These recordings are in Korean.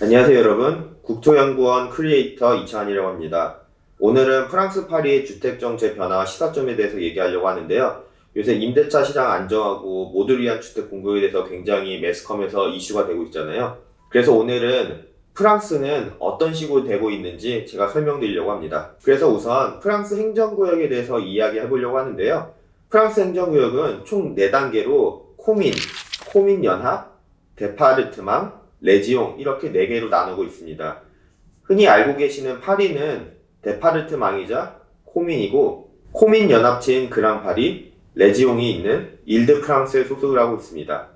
안녕하세요 여러분. 국토연구원 크리에이터 이창환이라고 합니다. 오늘은 프랑스 파리의 주택정책 변화와 시사점에 대해서 얘기하려고 하는데요. 요새 임대차 시장 안정하고 모두를 위한 주택 공급에 대해서 굉장히 매스컴에서 이슈가 되고 있잖아요. 그래서 오늘은 프랑스는 어떤 식으로 되고 있는지 제가 설명드리려고 합니다. 그래서 우선 프랑스 행정구역에 대해서 이야기해 보려고 하는데요. 프랑스 행정구역은 총 4단계로 코민, 코민 연합, 데파르트망, 레지옹 이렇게 네 개로 나누고 있습니다. 흔히 알고 계시는 파리는 데파르트망이자 코민이고 코민 연합체인 그랑 파리, 레지옹이 있는 일드 프랑스에 소속을 하고 있습니다.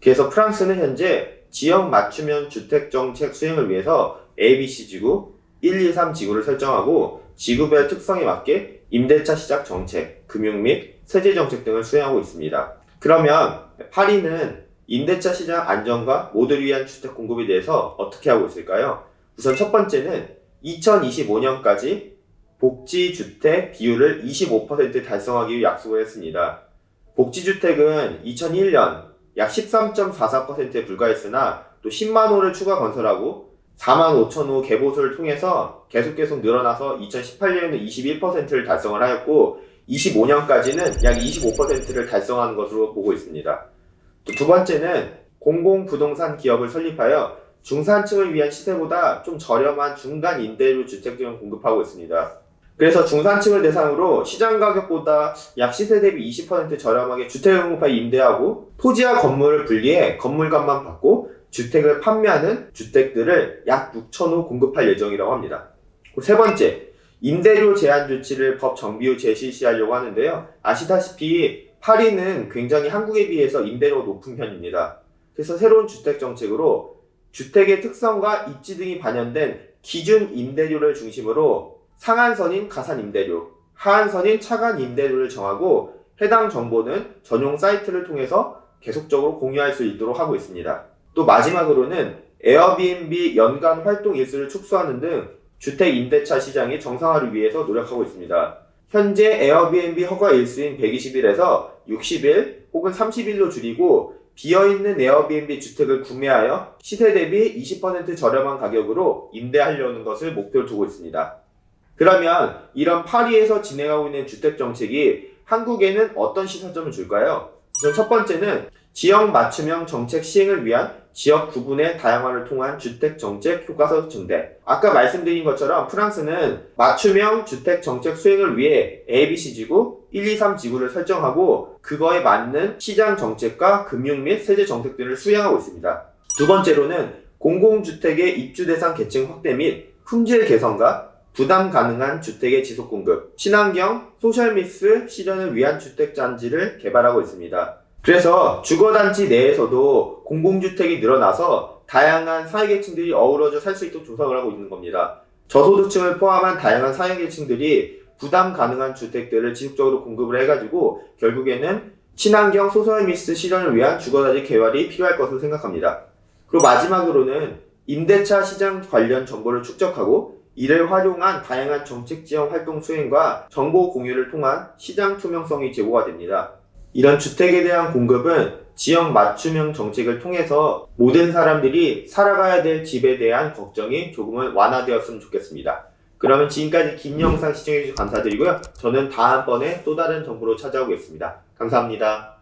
그래서 프랑스는 현재 지역 맞춤형 주택 정책 수행을 위해서 ABC 지구, 1, 2, 3 지구를 설정하고 지구별 특성에 맞게 임대차 시작 정책, 금융 및 세제 정책 등을 수행하고 있습니다. 그러면 파리는 임대차 시장 안정과 모두를 위한 주택 공급에 대해서 어떻게 하고 있을까요? 우선 첫 번째는 2025년까지 복지주택 비율을 25% 달성하기 위해 약속을 했습니다. 복지주택은 2001년 약 13.44%에 불과했으나 또 10만 호를 추가 건설하고 4만 5천 호 개보수를 통해서 계속 계속 늘어나서 2018년에는 21%를 달성을 하였고 25년까지는 약 25%를 달성하는 것으로 보고 있습니다. 또두 번째는 공공부동산 기업을 설립하여 중산층을 위한 시세보다 좀 저렴한 중간 임대료 주택 등을 공급하고 있습니다. 그래서 중산층을 대상으로 시장 가격보다 약 시세 대비 20% 저렴하게 주택을 공급하여 임대하고 토지와 건물을 분리해 건물값만 받고 주택을 판매하는 주택들을 약 6천 호 공급할 예정이라고 합니다. 세 번째, 임대료 제한 조치를 법 정비 후 재실시하려고 하는데요. 아시다시피 파리는 굉장히 한국에 비해서 임대료가 높은 편입니다. 그래서 새로운 주택 정책으로 주택의 특성과 입지 등이 반영된 기준 임대료를 중심으로 상한선인 가산 임대료, 하한선인 차간 임대료를 정하고 해당 정보는 전용 사이트를 통해서 계속적으로 공유할 수 있도록 하고 있습니다. 또 마지막으로는 에어비앤비 연간 활동 일수를 축소하는 등 주택 임대차 시장의 정상화를 위해서 노력하고 있습니다. 현재 에어비앤비 허가 일수인 120일에서 60일 혹은 30일로 줄이고 비어있는 에어비앤비 주택을 구매하여 시세 대비 20% 저렴한 가격으로 임대하려는 것을 목표로 두고 있습니다. 그러면 이런 파리에서 진행하고 있는 주택 정책이 한국에는 어떤 시사점을 줄까요? 우선 첫 번째는 지역 맞춤형 정책 시행을 위한 지역 구분의 다양화를 통한 주택 정책 효과적 증대. 아까 말씀드린 것처럼 프랑스는 맞춤형 주택 정책 수행을 위해 ABC 지구, 1, 2, 3 지구를 설정하고 그거에 맞는 시장 정책과 금융 및 세제 정책들을 수행하고 있습니다. 두 번째로는 공공주택의 입주 대상 계층 확대 및 품질 개선과 부담 가능한 주택의 지속 공급, 친환경, 소셜미스 실현을 위한 주택단지를 개발하고 있습니다. 그래서 주거단지 내에서도 공공주택이 늘어나서 다양한 사회계층들이 어우러져 살 수 있도록 조성을 하고 있는 겁니다. 저소득층을 포함한 다양한 사회계층들이 부담 가능한 주택들을 지속적으로 공급을 해가지고 결국에는 친환경 소셜미스 실현을 위한 주거단지 개발이 필요할 것으로 생각합니다. 그리고 마지막으로는 임대차 시장 관련 정보를 축적하고 이를 활용한 다양한 정책 지원 활동 수행과 정보 공유를 통한 시장 투명성이 제고가 됩니다. 이런 주택에 대한 공급은 지역 맞춤형 정책을 통해서 모든 사람들이 살아가야 될 집에 대한 걱정이 조금은 완화되었으면 좋겠습니다. 그러면 지금까지 긴 영상 시청해주셔서 감사드리고요. 저는 다음번에 또 다른 정보로 찾아오겠습니다. 감사합니다.